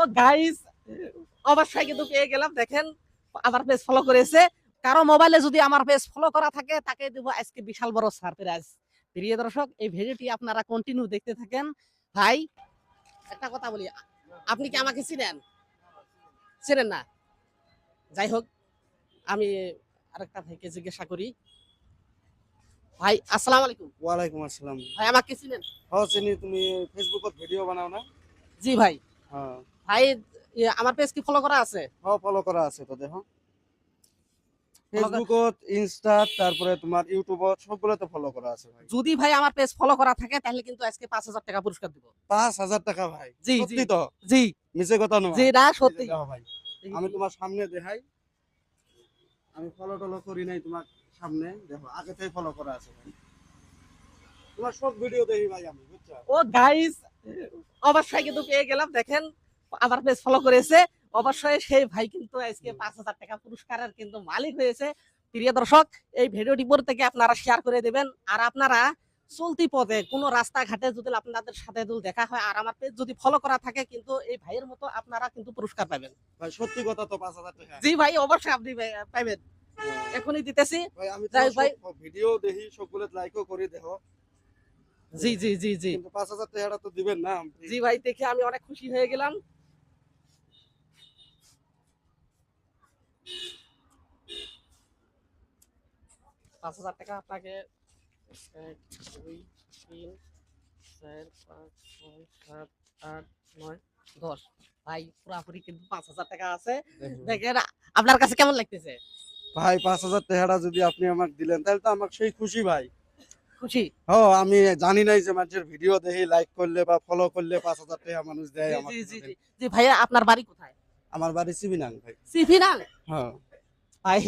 ও guys অবশ্যই কিন্তু পেয়ে গেলাম। দেখেন আমার পেজ ফলো করেছে। কারও মোবাইলে যদি আমার পেজ ফলো করা থাকে তাকে দেব আজকে বিশাল বড় সারপ্রাইজ প্রিয় দর্শক এই ভিডিওটি আপনারা কন্টিনিউ দেখতে থাকেন। ভাই একটা কথা বলি আপনি কি আমাকে চিনেন? চিনেন না? যাই হোক আমি আরেকটা ভাইকে জিজ্ঞাসা করি। ভাই আসসালামু আলাইকুম। ওয়ালাইকুম আসসালাম। ভাই আমাকে চিনেন? হ্যাঁ চিনি। তুমি ফেসবুকত ভিডিও বানাও না? জি ভাই। হ্যাঁ। ভাই আমার পেজ কি ফলো করা আছে? হ্যাঁ ফলো করা আছে তো দেখো ফেসবুকত ইনস্টা তারপরে তোমার ইউটিউবত সবগুলোতে ফলো করা আছে ভাই। যদি ভাই আমার পেজ ফলো করা থাকে তাহলে কিন্তু আজকে পাঁচ হাজার টাকা পুরস্কার দিব। পাঁচ হাজার টাকা ভাই জি। সত্যি তো? জি। মিছে কথা নয়। জি না সত্যি। ভাই। আমি তোমার সামনে দেখাই। আমি ফলো টলো করি নাই তোমার সামনে। দেখো আগে থেকে ফলো করা আছে ভাই। তোমার সব ভিডিও দেখি ভাই আমি বুঝছ? ও গাইস অবশ্যই কিন্তু পেয়ে গেলাম। দেখেন আমার পেজ ফলো করেছে। অবশ্যই সেই ভাই কিন্তু আজকে পাঁচ হাজার টাকা পুরস্কারের কিন্তু মালিক হয়েছে। প্রিয় দর্শক এই ভিডিওটি পর থেকে আপনারা শেয়ার করে দেবেন। আর আপনারা চলতি পথে কোনো রাস্তাঘাটে যদি আপনাদের সাথে যদি দেখা হয় আর আমার পেজ যদি ফলো করা থাকে কিন্তু এই ভাইয়ের মতো আপনারা কিন্তু পুরস্কার পাবেন। ভাই সত্যি কথা তো পাঁচ হাজার টাকা। জি ভাই অবশ্যই আপনি পা- পাবেন হ্যাঁ। এখনই দিতেছি। ভাই। ভিডিও দেখি সবগুলো লাইকও করি দেখো। জি জি জি জি। পাঁচ হাজার টাকাটা তো দিবেন না। জি ভাই দেখে আমি অনেক খুশি হয়ে গেলাম। পাঁচ হাজার টাকা আপনাকে। এক দুই তিন চার পাঁচ ছয় সাত আট নয় দশ। ভাই পুরাপুরি কিন্তু পাঁচ হাজার টাকা আছে। দেখেন। আপনার কাছে কেমন লাগতেছে? ভাই পাঁচ হাজার টাকাটা যদি আপনি আমাকে দিলেন তাহলে তো আমাকে সেই খুশি ভাই। খুশি? ও আমি জানি নাই যে মানুষের ভিডিও দেখি লাইক করলে বা ফলো করলে পাঁচ হাজার টাকা মানুষ দেয় জি ভাইয়া আপনার বাড়ি কোথায়? আমার বাড়ি সিবিনাং ভাই। সিফি না হ্যাঁ। ভাই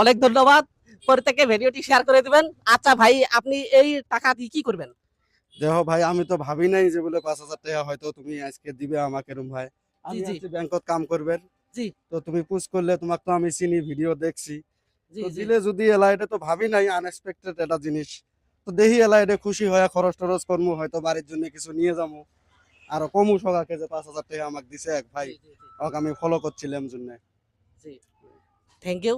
অনেক ধন্যবাদ। প্রত্যেকে ভিডিওটি শেয়ার করে দিবেন। আচ্ছা ভাই আপনি এই টাকা দিয়ে কি করবেন? দেখো ভাই আমি তো ভাবি নাই যে বলে পাঁচ হাজার টাকা হয়তো তুমি আজকে দিবে আমাকে এরম ভাই। আমি ব্যাংকত কাম করবেন। জি। তো তুমি পুশ করলে তোমাকে তো আমি চিনি ভিডিও দেখছি। দিলে যদি এলা এটা তো ভাবি নাই আনএক্সপেক্টেড এটা জিনিস। তো দেখি এলা এটা খুশি হয়ে খরচ টরচ করব হয়তো বাড়ির জন্য কিছু নিয়ে যাব আর কমু সকাকে যে পাঁচ হাজার টাকা আমাকে দিছে এক ভাই। ওকে আমি ফলো করছিলাম জন্য। Thank you